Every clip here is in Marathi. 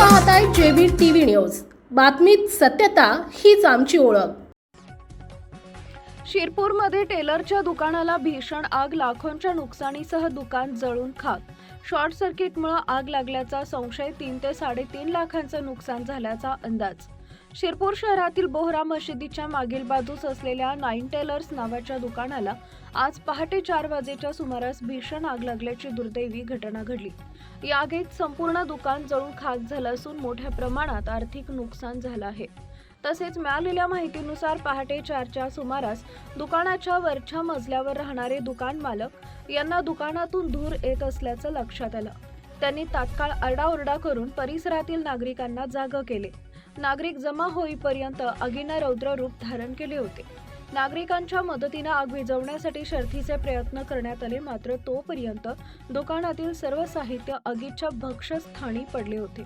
पाहताय जेबी टीव्ही न्यूज. बातमीत सत्यता हीच आमची ओळख. शिरपूरमध्ये टेलरच्या दुकानाला भीषण आग लाखोंच्या नुकसानीसह दुकान जळून खाक. शॉर्ट सर्किटमुळे आग लागल्याचा संशय तीन ते साडेतीन लाखांचं नुकसान झाल्याचा अंदाज. शिरपूर शहरातील बोहरा मशिदीच्या मागील बाजूस असलेल्या नाईन टेलर्स नावाच्या दुकानाला आज पहाटे चार वाजेच्या सुमारास भीषण आग लागल्याची दुर्दैवी घटना घडली. या आगीत संपूर्ण दुकान जळून खाक झालं असून मोठ्या प्रमाणात आर्थिक नुकसान झालं आहे. तसेच मिळालेल्या माहितीनुसार पहाटे चारच्या सुमारास दुकानाच्या वरच्या मजल्यावर राहणारे दुकान मालक यांना दुकानातून धूर येत असल्याचं लक्षात आलं. त्यांनी तात्काळ आरडाओरडा करून परिसरातील नागरिकांना जाग केले. नागरिक जमा होईपर्यंत आगीनं रौद्र रूप धारण केले होते. नागरिकांच्या मदतीनं आग विझवण्यासाठी शर्थीचे प्रयत्न करण्यात आले मात्र तोपर्यंत दुकानातील सर्व साहित्य आगीच्या भक्षस्थानी पडले होते.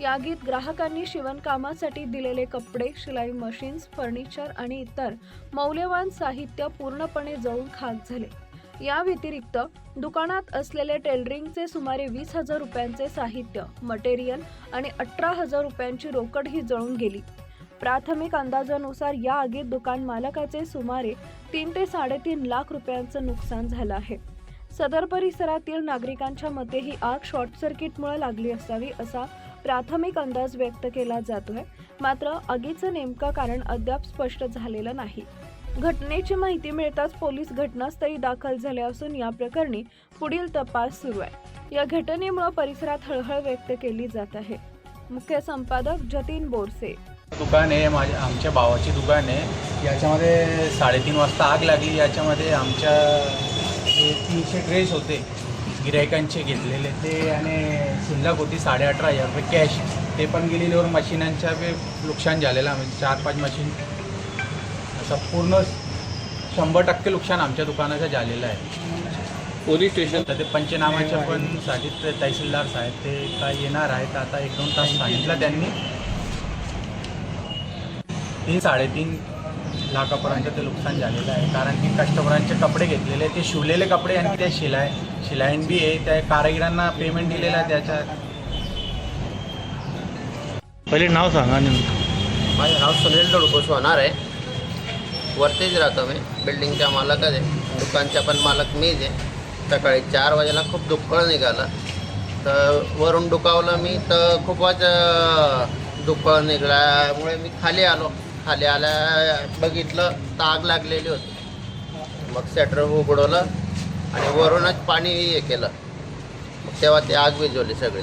या आगीत ग्राहकांनी शिवणकामासाठी दिलेले कपडे शिलाई मशीन्स फर्निचर आणि इतर मौल्यवान साहित्य पूर्णपणे जळून खाक झाले. या व्यतिरिक्त दुकानात असलेले टेलरिंगचे सुमारे वीस हजार रुपयांचे साहित्य मटेरियल आणि अठरा हजार रुपयांची रोकड ही जळून गेली. प्राथमिक अंदाजानुसार या आगीत दुकान मालकाचे सुमारे तीन ते साडेतीन लाख रुपयांचं नुकसान झालं आहे. सदर परिसरातील नागरिकांच्या मते ही आग शॉर्ट सर्किटमुळे लागली असावी असा प्राथमिक अंदाज व्यक्त केला जातोय. मात्र आगीचं नेमकं कारण अद्याप स्पष्ट झालेलं नाही. घटनेची माहिती मिळताच पोलीस घटनास्थळी दाखल झाले असून या प्रकरणी पुढील तपास सुरू आहे. या घटनेमुळे परिसरात हळहळ व्यक्त केली जात आहे. मुख्य संपादक जतीन बोरसे. दुकान आहे माझ्या आमच्या भावाची दुकान आहे. याच्यामध्ये साडेतीन वाजता आग लागली. याच्यामध्ये आमच्या तीनशे ड्रेस होते गिरायकांचे घेतलेले ते आणि शिल्लक होती साडे अठरा हजार रुपये कॅश ते पण गेलेल्यावर मशिनांच्या बी नुकसान झालेलं. आहे म्हणजे चार पाच मशीन असं पूर्ण शंभर टक्के नुकसान आमच्या दुकानाचं झालेलं आहे. Police station? तर ते पंचनामाच्या पण साठी ते तहसीलदार साहेब ते काय येणार आहेत आता एक दोन तास सांगितलं त्यांनी. तीन साडेतीन लाखापर्यंत ते नुकसान झालेलं आहे. कारण की कस्टमरांचे कपडे घेतलेले ते शिवलेले कपडे आणि त्या शिलाय शिलाईन बी आहे त्या कारागिरांना पेमेंट दिलेलं आहे त्याच्या. पहिले नाव सांगा नेमकं. माझं नाव सुनील दडकोस होणार आहे. वरतीच राहतो मी. बिल्डिंगच्या मालकच आहे. दुकानच्या पण मालक मीच आहे. सकाळी चार वाजेला खूप दुःखळ निघालं. तर वरून दुखावलं मी तर खूपच दुःखळ निघाल्यामुळे मी खाली आलो. खाली आल्या बघितलं तर आग लागलेली होती. मग शटर उघडवलं आणि वरूनच पाणी हे केलं. मग तेव्हा ते आग विजवली सगळी.